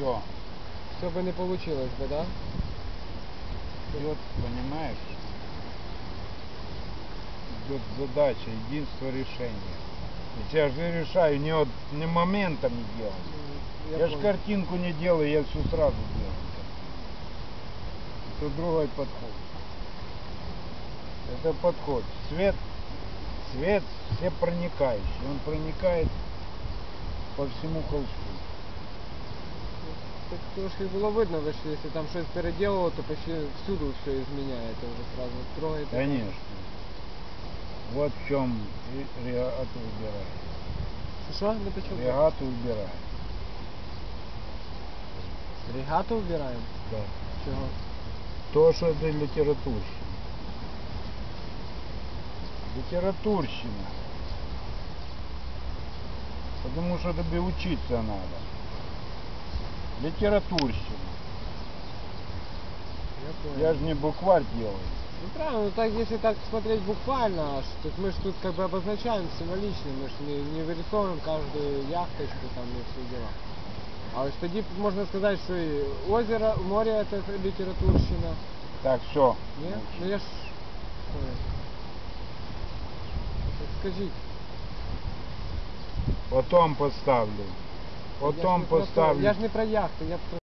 Все. Все бы не получилось бы, да? Идет, понимаешь? Идет задача, единство решения. И я же решаю не, от, не моментами делать. Я, Я, ж понял. картинку не делаю, я все сразу делаю. Это другой подход. Это подход. Свет, свет все проникающий. Он проникает по всему холсту. Так трошки було видно, ви ж, якщо там щось переділило, то почти всюду все зміняєте вже сразу. Трогаєте. Конечно. Вот в чем ре- регату убирает. Що? Не почув? Регату убирает. Регату вбираємо? Да. Чого? То, что это литературщина. Литературщина. Потому что тебе учиться надо. Литературщина. Я понял. Я же не букварь делаю. Ну правильно, ну так если так смотреть буквально, аж, то есть мы же тут как бы обозначаем символично, мы же не, не вырисовываем каждую яхточку там и все дела. А ось тоді можна сказати, що і озеро, море це літературщина. Так, все. Ні? Ну я ж. Ой. Так скажіть. Потом поставлю. То. поставлю. Я ж не про яхту, я про